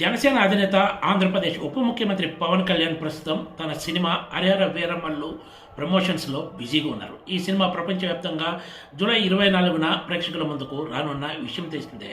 జనసేన అధినేత ఆంధ్రప్రదేశ్ ఉప ముఖ్యమంత్రి పవన్ కళ్యాణ్ ప్రస్తుతం తన సినిమా హరిహర వీరమల్లు ప్రమోషన్స్లో బిజీగా ఉన్నారు. ఈ సినిమా ప్రపంచవ్యాప్తంగా జూలై ఇరవై నాలుగున ప్రేక్షకుల ముందుకు రానున్న విషయం తెలిసిందే.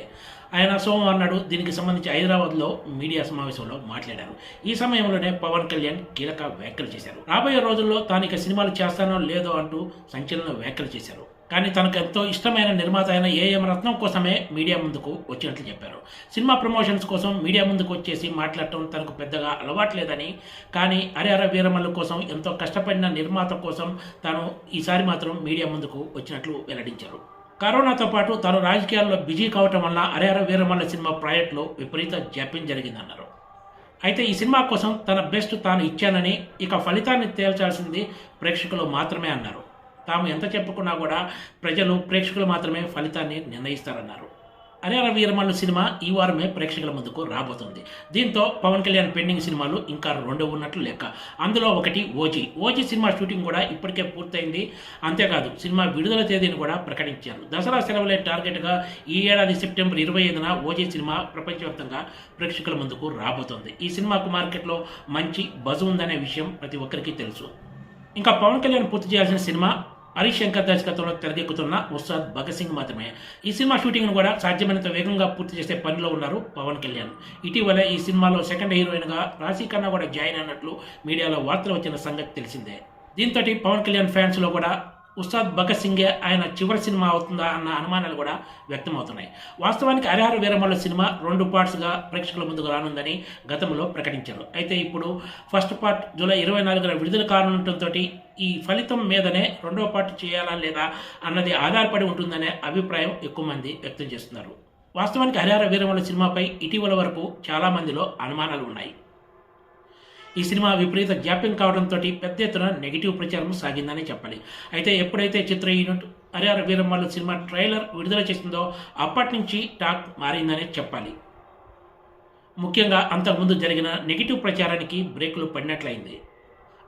ఆయన సోమవారం నాడు దీనికి సంబంధించి హైదరాబాద్లో మీడియా సమావేశంలో మాట్లాడారు. ఈ సమయంలోనే పవన్ కళ్యాణ్ కీలక వ్యాఖ్యలు చేశారు. రాబోయే రోజుల్లో తాను ఇక సినిమాలు చేస్తానో లేదో అంటూ సంచలన వ్యాఖ్యలు చేశారు. కానీ తనకు ఎంతో ఇష్టమైన నిర్మాత అయిన ఏఎం రత్నం కోసమే మీడియా ముందుకు వచ్చినట్లు చెప్పారు. సినిమా ప్రమోషన్స్ కోసం మీడియా ముందుకు వచ్చేసి మాట్లాడటం తనకు పెద్దగా అలవాట్లేదని కానీ హరిహర వీరమల్లు కోసం ఎంతో కష్టపడిన నిర్మాత కోసం తాను ఈసారి మాత్రం మీడియా ముందుకు వచ్చినట్లు వెల్లడించారు. కరోనాతో పాటు తాను రాజకీయాల్లో బిజీ కావటం వల్ల హరిహర వీరమల్ల సినిమా ప్రాజెక్టులో విపరీత జాప్యం జరిగిందన్నారు. అయితే ఈ సినిమా కోసం తన బెస్ట్ తాను ఇచ్చానని ఇక ఫలితాన్ని తేల్చాల్సింది ప్రేక్షకులు మాత్రమే అన్నారు. తాము ఎంత చెప్పుకున్నా కూడా ప్రజలు ప్రేక్షకులు మాత్రమే ఫలితాన్ని నిర్ణయిస్తారన్నారు. హరిహర వీరమల్లు సినిమా ఈ వారమే ప్రేక్షకుల ముందుకు రాబోతుంది. దీంతో పవన్ కళ్యాణ్ పెండింగ్ సినిమాలు ఇంకా రెండు ఉన్నట్లు లెక్క. అందులో ఒకటి ఓజీ. ఓజీ సినిమా షూటింగ్ కూడా ఇప్పటికే పూర్తయింది. అంతేకాదు సినిమా విడుదల తేదీని కూడా ప్రకటించారు. దసరా సెలవులే టార్గెట్గా ఈ ఏడాది సెప్టెంబర్ ఇరవై ఐదున ఓజీ సినిమా ప్రపంచవ్యాప్తంగా ప్రేక్షకుల ముందుకు రాబోతోంది. ఈ సినిమాకు మార్కెట్లో మంచి బజ్ ఉందనే విషయం ప్రతి ఒక్కరికి తెలుసు. ఇంకా పవన్ కళ్యాణ్ పూర్తి చేయాల్సిన సినిమా హరీష్ శంకర్ దర్శకత్వంలో తెరకెక్కుతున్న ఉస్తాద్ భగత్ సింగ్ మాత్రమే. ఈ సినిమా షూటింగ్ను కూడా సాధ్యమైనంత వేగంగా పూర్తి చేసే పనిలో ఉన్నారు పవన్ కళ్యాణ్. ఇటీవల ఈ సినిమాలో సెకండ్ హీరోయిన్గా రాశి ఖన్నా కూడా జాయిన్ అయినట్లు మీడియాలో వార్తలు వచ్చిన సంగతి తెలిసిందే. దీంతో పవన్ కళ్యాణ్ ఫ్యాన్స్లో కూడా ఉస్తాద్ భగత్ సింగే ఆయన చివరి సినిమా అవుతుందా అన్న అనుమానాలు కూడా వ్యక్తమవుతున్నాయి. వాస్తవానికి హరిహర వీరమల్ల సినిమా రెండు పార్ట్స్గా ప్రేక్షకుల ముందుకు రానుందని గతంలో ప్రకటించారు. అయితే ఇప్పుడు ఫస్ట్ పార్ట్ జూలై ఇరవై నాలుగున విడుదల కానుండటంతో ఈ ఫలితం మీదనే రెండో పార్ట్ చేయాలా లేదా అన్నది ఆధారపడి ఉంటుందనే అభిప్రాయం ఎక్కువ మంది వ్యక్తం చేస్తున్నారు. వాస్తవానికి హరిహర వీరమల్ల సినిమాపై ఇటీవల వరకు చాలా మందిలో అనుమానాలు ఉన్నాయి. ఈ సినిమా విపరీత గ్యాపింగ్ కావడంతో పెద్ద ఎత్తున నెగిటివ్ ప్రచారం సాగిందని చెప్పాలి. అయితే ఎప్పుడైతే చిత్ర unit Harihara Veeramalla cinema trailer విడుదల చేసిందో అప్పటి నుంచి టాక్ మారిందనే చెప్పాలి. ముఖ్యంగా అంతకుముందు జరిగిన నెగిటివ్ ప్రచారానికి బ్రేకులు పడినట్లయింది.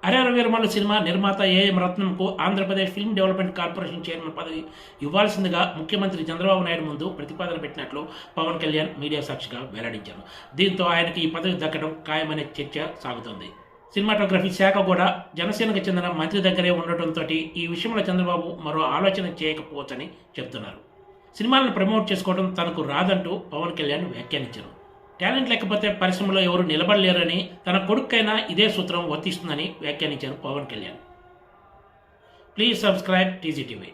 హరిహర వీరమల్ల సినిమా నిర్మాత AM రత్నంకు Andhra Pradesh film development corporation chairman పదవి ఇవ్వాల్సిందిగా ముఖ్యమంత్రి చంద్రబాబు నాయుడు ముందు ప్రతిపాదన పెట్టినట్లు పవన్ కళ్యాణ్ మీడియా సాక్షిగా వెల్లడించారు. దీంతో ఆయనకి ఈ పదవి దక్కడం ఖాయమనే చర్చ సాగుతోంది. సినిమాటోగ్రఫీ శాఖ కూడా జనసేనకు చెందిన మంత్రి దగ్గరే ఉండటంతో ఈ విషయంలో చంద్రబాబు మరో ఆలోచన చేయకపోవచ్చని చెబుతున్నారు సినిమాలను ప్రమోట్ చేసుకోవడం తనకు రాదంటూ పవన్ కళ్యాణ్ వ్యాఖ్యానించారు. టాలెంట్ లేకపోతే పరిశ్రమలో ఎవరు నిలబడలేరని తన కొడుకైనా ఇదే సూత్రం వర్తిస్తుందని వ్యాఖ్యానించారు Pawan Kalyan. Please subscribe TGTV